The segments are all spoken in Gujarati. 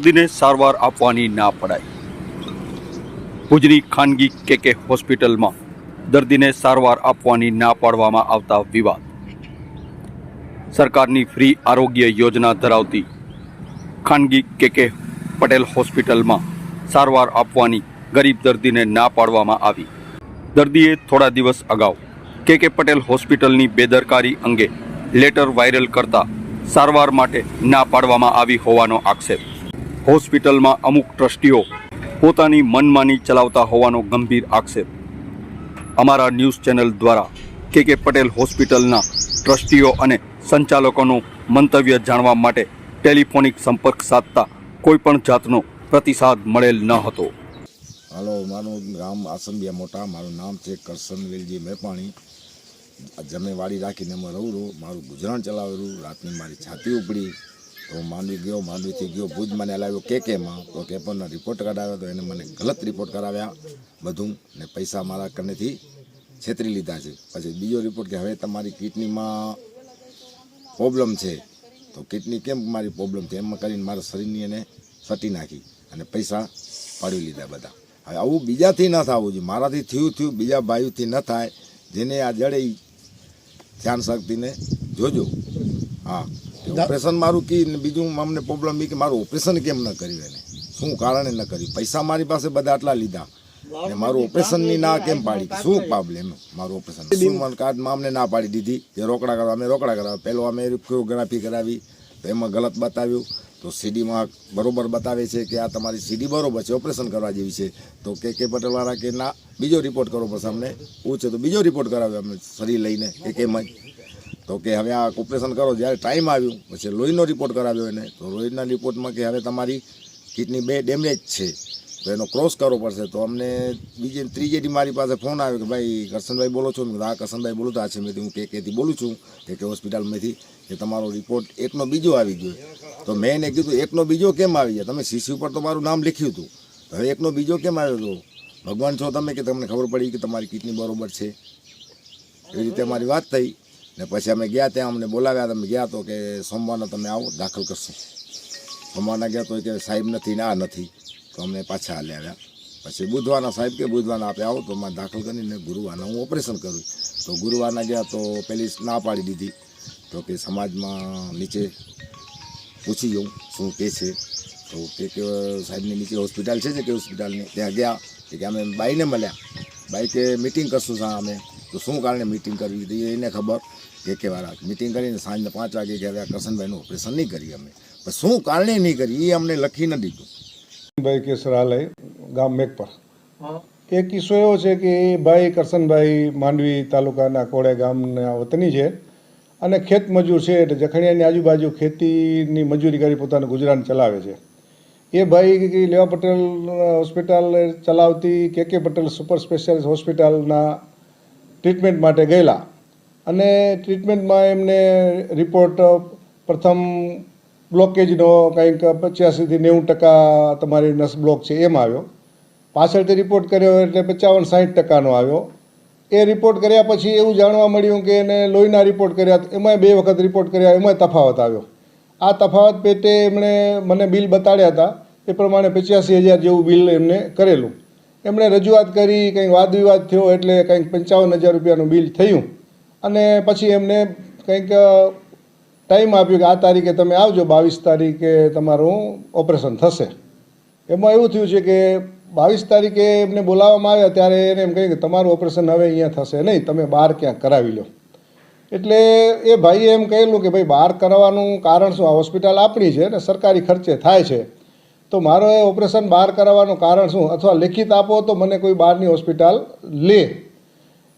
દર્દીને સારવાર આપવાની ના પડાય. ભુજની ખાનગી કે કે હોસ્પિટલમાં દર્દીને સારવાર આપવાની ના પાડવામાં આવતા વિવાદ. સરકારની ફ્રી આરોગ્ય યોજના ધરાવતી ખાનગી કે કે પટેલ હોસ્પિટલમાં સારવાર આપવાની ગરીબ દર્દીને ના પાડવામાં આવી. દર્દીએ થોડા દિવસ અગાઉ કે કે પટેલ હોસ્પિટલની બેદરકારી અંગે લેટર વાયરલ કરતા સારવાર માટે ના પાડવામાં આવી હોવાનો આક્ષેપ. હોસ્પિટલમાં અમુક ટ્રસ્ટીઓ પોતાની મનમાની ચલાવતા હોવાનો ગંભીર આક્ષેપ. અમારા ન્યૂઝ ચેનલ દ્વારા કે કે પટેલ હોસ્પિટલના ટ્રસ્ટીઓ અને સંચાલકોનું મંતવ્ય જાણવા માટે ટેલિફોનિક સંપર્ક સાધતા કોઈપણ જાતનો પ્રતિસાદ મળેલ ન હતો. હાલો, મારું ગામ આસંબિયા મોટા, મારું નામ છે કરશન વેલજી મેપાણી જમેવાડી રાખીને હું રહું છું મારું ગુજરાન ચલાવેલું, રાતની મારી છાતી ઉપડી. હું માંડવી ગયો માંડવીથી ગયો, ભુજ મને લાવ્યો. કે કેમાં તો કેપરના રિપોર્ટ કઢાવ્યો તો એને મને ગલત રિપોર્ટ કરાવ્યા બધું ને પૈસા મારા કનેથી છેતરી લીધા છે. પછી બીજો રિપોર્ટ કે હવે તમારી કિડનીમાં પ્રોબ્લેમ છે. તો કિડની કેમ મારી પ્રોબ્લેમ છે? એમ કરીને મારા શરીરની એને સટી નાખી અને પૈસા પાડી લીધા બધા. હવે આવું બીજાથી ન થવું જોઈએ. મારાથી થયું થયું, બીજા ભાઈઓથી ન થાય. જેને આ જડે ધ્યાન શક્તિને જોજો. હા. ઓપરેશન મારું કી ને બીજું અમને પ્રોબ્લેમ એ કે મારું ઓપરેશન કેમ ન કર્યું એને શું કારણે ન કર્યું પૈસા મારી પાસે બધા આટલા લીધા. ને મારું ઓપરેશનની ના કેમ પાડી? શું પ્રોબ્લેમ મારું ઓપરેશન શું કાર્ડમાં અમને ના પાડી દીધી. કે રોકડા કરાવ અમે રોકડા કરાવ. પહેલો અમે ફોટોગ્રાફી કરાવી. તો એમાં ગલત બતાવ્યું. તો સીડીમાં બરોબર બતાવે છે કે આ તમારી સીડી બરોબર છે ઓપરેશન કરવા જેવી છે. તો કે કે પટેલવાળા કે ના બીજો રિપોર્ટ કરવો પડશે અમને. પૂછે તો બીજો રિપોર્ટ કરાવ્યો અમે શરીર લઈને. કે કેમ જ તો કે હવે આ ઓપરેશન કરો. જ્યારે ટાઈમ આવ્યું, પછી લોહીનો રિપોર્ટ કરાવ્યો એને. તો લોહીના રિપોર્ટમાં કે હવે તમારી કિડની બે ડેમેજ છે. તો એનો ક્રોસ કરવો પડશે. તો અમને બીજી, ત્રીજેથી મારી પાસે ફોન આવ્યો કે ભાઈ, કરશનભાઈ બોલો છો? મેં હા, કરશનભાઈ બોલું તો આ છે. મેં હું કે કેથી બોલું છું? કે કે હોસ્પિટલમાંથી કે તમારો રિપોર્ટ એકનો બીજો આવી ગયો. તો મેં એને કીધું, એકનો બીજો કેમ આવી ગયો? તમે સીસી ઉપર તો મારું નામ લખ્યું હતું. હવે એકનો બીજો કેમ આવ્યો હતો? ભગવાન છો તમે કે તમને ખબર પડી કે તમારી કિડની બરોબર છે? એવી રીતે મારી વાત થઈ. ને પછી અમે ગયા ત્યાં અમને બોલાવ્યા અમે ગયા તો કે સોમવારના તમે આવો, દાખલ કરશો. સોમવારના ગયા તો કે સાહેબ નથી ને નથી. તો અમને પાછા હાલે આવ્યા. પછી બુધવારના સાહેબ કે બુધવારના આપે આવો, તો મારે દાખલ કરીને ગુરુવારના હું ઓપરેશન કરું. તો ગુરુવારના ગયા તો પેલી ના પાડી દીધી. તો કે સમાજમાં નીચે પૂછી જઉં શું કે છે. તો કે સાહેબની નીચે હોસ્પિટલ છે કે હોસ્પિટલની? ત્યાં ગયા. કે અમે બાઈને મળ્યા. બાઈ કે મિટિંગ કરશું સા અમે. તો શું કારણે મિટિંગ કરવી? હતી એને ખબર. કે કે વાળા મિટિંગ કરીને સાંજના પાંચ વાગે કે હવે આ કરશનભાઈનું ઓપરેશન નહીં કરીએ અમે. પણ શું કારણે નહીં કરી? એ અમને લખી ન દીધું. ભાઈ કેસરાલય ગામ મેઘપર. એક કિસ્સો એવો છે કે એ ભાઈ કરશનભાઈ માંડવી તાલુકાના કોળે ગામના વતની છે અને ખેત મજૂર છે એટલે જખણિયાની આજુબાજુ ખેતીની મજૂરી કરી પોતાનું ગુજરાન ચલાવે છે. એ ભાઈ લેવા પટેલ હોસ્પિટલ ચલાવતી K K Patel super specialist હોસ્પિટલના ટ્રીટમેન્ટ માટે ગયેલા. અને ટ્રીટમેન્ટમાં એમને રિપોર્ટ પ્રથમ બ્લોકેજનો કંઈક પચ્યાસીથી નેવું ટકા તમારી નસ બ્લોક છે એમ આવ્યો. પાછળથી રિપોર્ટ કર્યો એટલે પચાવન સાઠ ટકાનો આવ્યો. એ રિપોર્ટ કર્યા પછી એવું જાણવા મળ્યું કે એને લોહીના રિપોર્ટ કર્યા, એમાંય બે વખત રિપોર્ટ કર્યા, એમાંય તફાવત આવ્યો. આ તફાવત પેટે એમણે મને બિલ બતાડ્યા હતા. એ પ્રમાણે પચ્યાસી હજાર જેવું બિલ એમને કરેલું. એમણે રજૂઆત કરી કંઈક વાદ વિવાદ થયો એટલે કંઈક પંચાવન હજાર રૂપિયાનું બિલ થયું. અને પછી એમને કંઈક ટાઈમ આપ્યો કે આ તારીખે તમે આવજો, બાવીસ તારીખે તમારું ઓપરેશન થશે. એમાં એવું થયું છે કે બાવીસ તારીખે એમને બોલાવવામાં આવ્યા ત્યારે એને એમ કહ્યું કે તમારું ઓપરેશન હવે અહીંયા થશે નહીં, તમે બહાર ક્યાંક કરાવી લો. એટલે એ ભાઈએ એમ કહેલું કે ભાઈ, બહાર કરાવવાનું કારણ શું? આ હોસ્પિટલ આપણી છે ને, સરકારી ખર્ચે થાય છે. તો મારો એ ઓપરેશન બહાર કરાવવાનું કારણ શું? અથવા લેખિત આપો તો મને કોઈ બહારની હોસ્પિટલ લે.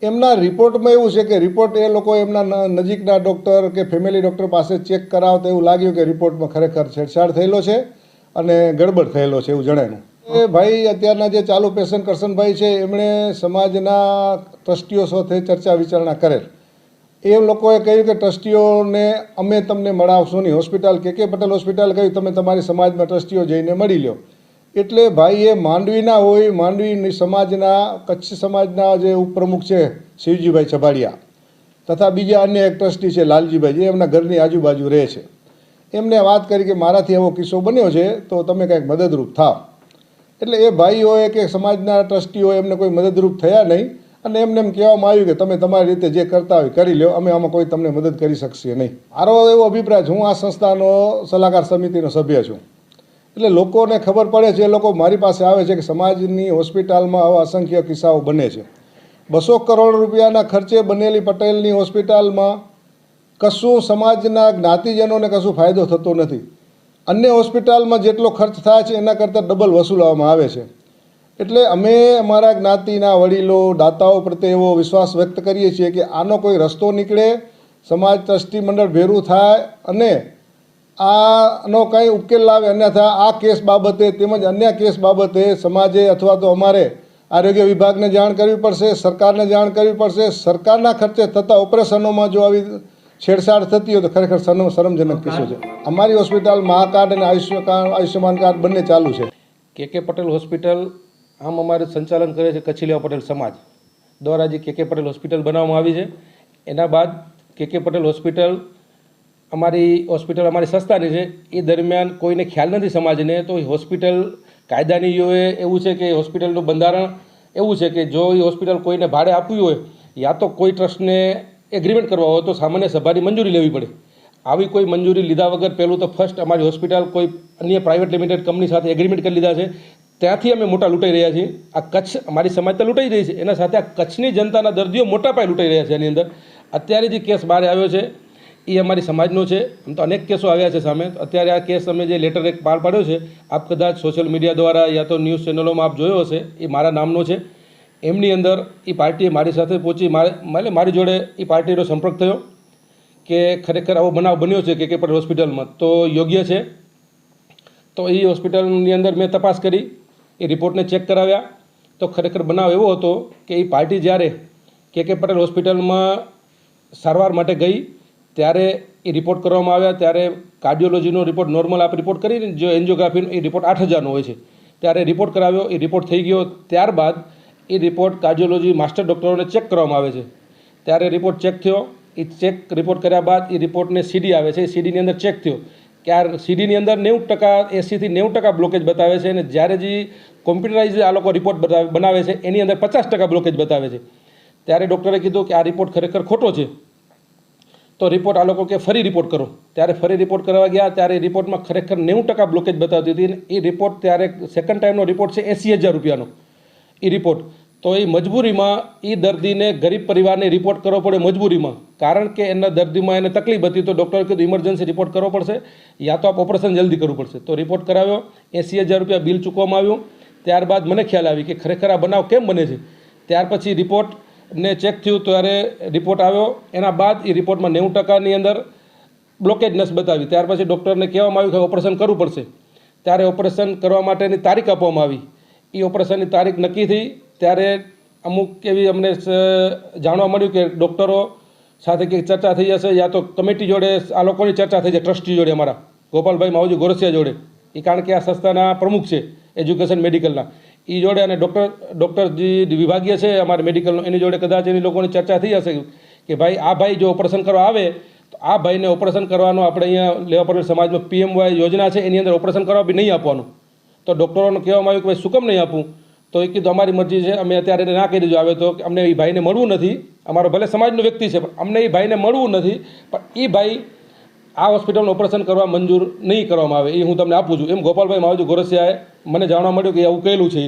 એમના રિપોર્ટમાં એવું છે કે રિપોર્ટ એ લોકો એમના નજીકના ડૉક્ટર કે ફેમિલી ડૉક્ટર પાસે ચેક કરાવતા એવું લાગ્યું કે રિપોર્ટમાં ખરેખર છેડછાડ થયેલો છે અને ગડબડ થયેલો છે એવું જણાયું એ ભાઈ અત્યારના જે ચાલુ પેશન્ટ કરશનભાઈ છે, એમણે સમાજના ટ્રસ્ટીઓ સાથે ચર્ચા વિચારણા કરેલ. એ લોકોએ કહ્યું કે ટ્રસ્ટીઓને અમે તમને મળાવશું નહીં. હોસ્પિટલ કે કે પટેલ હોસ્પિટલ કહ્યું, તમે તમારી સમાજમાં ટ્રસ્ટીઓ જઈને મળી લો એટલે ભાઈ એ માંડવીના હોય માંડવી સમાજના, કચ્છ સમાજના જે ઉપપ્રમુખ છે, શિવજીભાઈ છબાડિયા તથા બીજા અન્ય એક ટ્રસ્ટી છે, લાલજીભાઈ, જે એમના ઘરની આજુબાજુ રહે છે. એમને વાત કરી કે મારાથી એવો કિસ્સો બન્યો છે, તો તમે કંઈક મદદરૂપ થાવ. એટલે એ ભાઈઓએ કે સમાજના ટ્રસ્ટીઓ એમને કોઈ મદદરૂપ થયા નહીં, અને એમને એમ કહેવામાં આવ્યું કે તમે તમારી રીતે જે કરતા હોય કરી લો અમે આમાં કોઈ તમને મદદ કરી શકશે નહીં. મારો એવો અભિપ્રાય છે, હું આ સંસ્થાનો સલાહકાર સમિતિનો સભ્ય છું. એટલે લોકોને ખબર પડે છે, એ લોકો મારી પાસે આવે છે કે સમાજની હોસ્પિટલમાં આવા અસંખ્ય કિસ્સાઓ બને છે. બસો કરોડ રૂપિયાના ખર્ચે બનેલી પટેલની હોસ્પિટલમાં કશું સમાજના જ્ઞાતિજનોને કશું ફાયદો થતો નથી. અન્ય હોસ્પિટલમાં જેટલો ખર્ચ થાય છે, એના કરતાં ડબલ વસૂલવામાં આવે છે. એટલે અમે અમારા જ્ઞાતિના વડીલો, દાતાઓ પ્રત્યે એવો વિશ્વાસ વ્યક્ત કરીએ છીએ કે આનો કોઈ રસ્તો નીકળે, સમાજ ટ્રસ્ટી મંડળ ભેરું થાય અને આનો કંઈ ઉકેલ લાવે અન્યથા આ કેસ બાબતે તેમજ અન્ય કેસ બાબતે સમાજે અથવા તો અમારે આરોગ્ય વિભાગને જાણ કરવી પડશે, સરકારને જાણ કરવી પડશે. સરકારના ખર્ચે થતા ઓપરેશનોમાં જો આવી છેડછાડ થતી હોય તો ખરેખર શરમ શરમજનક કિસ્સો છે. અમારી હોસ્પિટલ મહાકાર્ડ અને આયુષ્ય કાર્ડ આયુષ્યમાન કાર્ડ બંને ચાલુ છે. કે કે પટેલ હોસ્પિટલ આમ અમારે સંચાલન કરે છે કચ્છીલિયા પટેલ સમાજ. દ્વારા જે કે કે પટેલ હોસ્પિટલ બનાવવામાં આવી છે. એના બાદ કે કે પટેલ હોસ્પિટલ અમારી હોસ્પિટલ અમારી સંસ્થાની છે, એ દરમિયાન કોઈને ખ્યાલ નથી સમાજને, તો હોસ્પિટલ કાયદાની જો એવું છે કે હોસ્પિટલનું બંધારણ એવું છે કે જો એ હોસ્પિટલ કોઈને ભાડે આપવી હોય, યા તો કોઈ ટ્રસ્ટને એગ્રીમેન્ટ કરવા હોય, તો સામાન્ય સભાની મંજૂરી લેવી પડે. આવી કોઈ મંજૂરી લીધા વગર પહેલું તો ફર્સ્ટ અમારી હોસ્પિટલ કોઈ અન્ય પ્રાઇવેટ લિમિટેડ કંપની સાથે એગ્રીમેન્ટ કરી લીધા છે. ત્યાંથી અમે મોટા લૂંટાઈ રહ્યા છીએ. આ કચ્છ, અમારી સમાજ તો લૂંટાઈ રહી છે. એના સાથે આ કચ્છની જનતાના દર્દીઓ મોટા પાયે લૂંટાઈ રહ્યા છે એની અંદર. અત્યારે જે કેસ બહાર આવ્યો છે. એ અમારી સમાજનો છે. આમ તો અનેક કેસો આવ્યા છે સામે. અત્યારે આ કેસ અમે જે લેટર એક પાર પાડ્યો છે, આપ કદાચ સોશિયલ મીડિયા દ્વારા યા તો ન્યૂઝ ચેનલોમાં આપ જોયો હશે, એ મારા નામનો છે. એમની અંદર એ પાર્ટીએ મારી સાથે પહોંચી મારે, મારી જોડે એ પાર્ટીનો સંપર્ક થયો કે ખરેખર આવો બનાવ બન્યો છે કે કે પટેલ હોસ્પિટલમાં. તો યોગ્ય છે. તો એ હોસ્પિટલની અંદર મેં તપાસ કરી, એ રિપોર્ટને ચેક કરાવ્યા. તો ખરેખર બનાવ એવો હતો કે એ પાર્ટી જ્યારે કે કે પટેલ હોસ્પિટલમાં સારવાર માટે ગઈ ત્યારે એ રિપોર્ટ કરવામાં આવ્યા, ત્યારે કાર્ડિયોલોજીનો રિપોર્ટ નોર્મલ આપ રિપોર્ટ કરીને જો એન્જિયોગ્રાફીનો એ રિપોર્ટ આઠ હજારનો હોય છે. ત્યારે રિપોર્ટ કરાવ્યો, એ રિપોર્ટ થઈ ગયો. ત્યારબાદ એ રિપોર્ટ કાર્ડિયોલોજી માસ્ટર ડૉક્ટરોને ચેક કરવામાં આવે છે. ત્યારે રિપોર્ટ ચેક થયો. એ ચેક રિપોર્ટ કર્યા બાદ એ રિપોર્ટને સીડી આવે છે. એ સીડીની અંદર ચેક થયો. કે આ સીડીની અંદર નેવું ટકા એંસીથી નેવું ટકા બ્લોકેજ બતાવે છે અને જ્યારે જે કોમ્પ્યુટરાઇઝ આ લોકો રિપોર્ટ બનાવે છે, એની અંદર પચાસ ટકા બ્લોકેજ બતાવે છે. ત્યારે ડૉક્ટરે કીધું કે આ રિપોર્ટ ખરેખર ખોટો છે. તો રિપોર્ટ આ લોકો કે ફરી રિપોર્ટ કરો. ત્યારે ફરી રિપોર્ટ કરવા ગયા, ત્યારે રિપોર્ટમાં ખરેખર નેવું ટકા બ્લોકેજ બતાવતી હતી. એ રિપોર્ટ ત્યારે સેકન્ડ ટાઈમનો રિપોર્ટ છે એંસી હજાર રૂપિયાનો. એ રિપોર્ટ તો એ મજબૂરીમાં એ દર્દીને ગરીબ પરિવારને રિપોર્ટ કરવો પડે મજબૂરીમાં. કારણ કે એના દર્દીમાં એને તકલીફ હતી તો ડૉક્ટરે કીધું ઇમરજન્સી રિપોર્ટ કરવો પડશે યા તો આપ ઓપરેશન જલ્દી કરવું પડશે. તો રિપોર્ટ કરાવ્યો. એંસી હજાર રૂપિયા બિલ ચૂકવવામાં આવ્યું. ત્યારબાદ મને ખ્યાલ આવી કે ખરેખર આ બનાવ કેમ બને છે? ત્યાર પછી રિપોર્ટ ને ચેક થયું ત્યારે રિપોર્ટ આવ્યો. એના બાદ એ રિપોર્ટમાં નેવું ટકાની અંદર બ્લોકેજ નસ બતાવી. ત્યાર પછી ડૉક્ટરને કહેવામાં આવ્યું કે ઓપરેશન કરવું પડશે. ત્યારે ઓપરેશન કરવા માટેની તારીખ આપવામાં આવી. એ ઓપરેશનની તારીખ નક્કી થઈ. ત્યારે અમુક એવી અમને જાણવા મળ્યું કે ડૉક્ટરો સાથે કંઈક ચર્ચા થઈ જશે યા તો કમિટી જોડે, આ લોકોની ચર્ચા થઈ જશે ટ્રસ્ટી જોડે અમારા. ગોપાલભાઈ માવજી ગોરસિયા જોડે. એ કારણ કે આ સંસ્થાના પ્રમુખ છે એજ્યુકેશન મેડિકલના એ જોડે અને ડૉક્ટર ડૉક્ટર જે વિભાગીય છે, અમારે મેડિકલનો એની જોડે કદાચ એની લોકોની ચર્ચા થઈ હશે કે ભાઈ આ ભાઈ જો ઓપરેશન કરવા આવે, તો આ ભાઈને ઓપરેશન કરવાનો આપણે અહીંયા લેવા પડેલ સમાજમાં પીએમવાય યોજના છે, એની અંદર ઓપરેશન કરવા બી નહીં આપવાનું. તો ડૉક્ટરોને કહેવામાં આવ્યું કે ભાઈ, શું કેમ નહીં આપું? તો એ કીધું, અમારી મરજી છે, અમે અત્યારે ના કહી દીધું આવે તો અમને એ ભાઈને મળવું નથી. અમારો ભલે સમાજનો વ્યક્તિ છે, પણ અમને એ ભાઈને મળવું નથી. પણ એ ભાઈ આ હોસ્પિટલનું ઓપરેશન કરવા મંજૂર નહીં કરવામાં આવે, એ હું તમને આપું છું. એમ ગોપાલભાઈ માવજી ગોરસિયાએ મને જાણવા મળ્યું કે આવું કહેલું છે.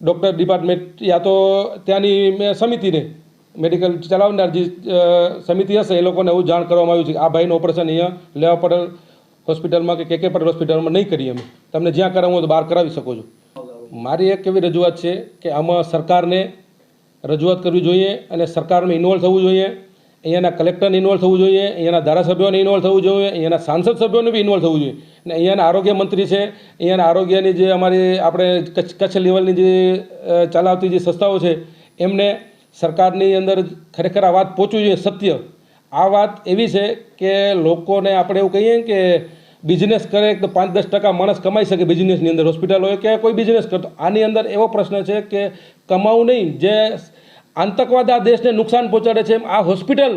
ડૉક્ટર ડિપાર્ટમેન્ટ, યા તો ત્યાંની સમિતિને, મેડિકલ ચલાવનાર જે સમિતિ હશે, એ લોકોને એવું જાણ કરવામાં આવ્યું છે કે આ ભાઈનું ઓપરેશન અહીંયા લેવા પટેલ હોસ્પિટલમાં કે કે કે પટેલ હોસ્પિટલમાં નહીં કરીએ અમે. તમને જ્યાં કરાવવું હોય તો બહાર કરાવી શકો છો. મારી એક એવી રજૂઆત છે કે આમાં સરકારને રજૂઆત કરવી જોઈએ અને સરકારને ઇન્વોલ્વ થવું જોઈએ. અહીંયાના કલેક્ટરને ઇન્વોલ્વ થવું જોઈએ, અહીંયાના ધારાસભ્યોને ઇન્વોલ્વ થવું જોઈએ, અહીંયાના સાંસદ સભ્યોને બી ઇન્વોલ્વ થવું જોઈએ. અને અહીંયાના આરોગ્ય મંત્રી છે, અહીંયાના આરોગ્યની જે અમારી આપણે કચ્છ કચ્છ લેવલની જે ચલાવતી જે સંસ્થાઓ છે, એમને સરકારની અંદર ખરેખર આ વાત પહોંચવી જોઈએ, સત્ય. આ વાત એવી છે કે લોકોને આપણે એવું કહીએ કે બિઝનેસ કરે તો પાંચ દસ ટકા માણસ કમાઈ શકે બિઝનેસની અંદર. હોસ્પિટલ હોય કે કોઈ બિઝનેસ કરતો આની અંદર એવો પ્રશ્ન છે કે કમાવું નહીં, જે આતંકવાદ આ દેશને નુકસાન પહોંચાડે છે આ હોસ્પિટલ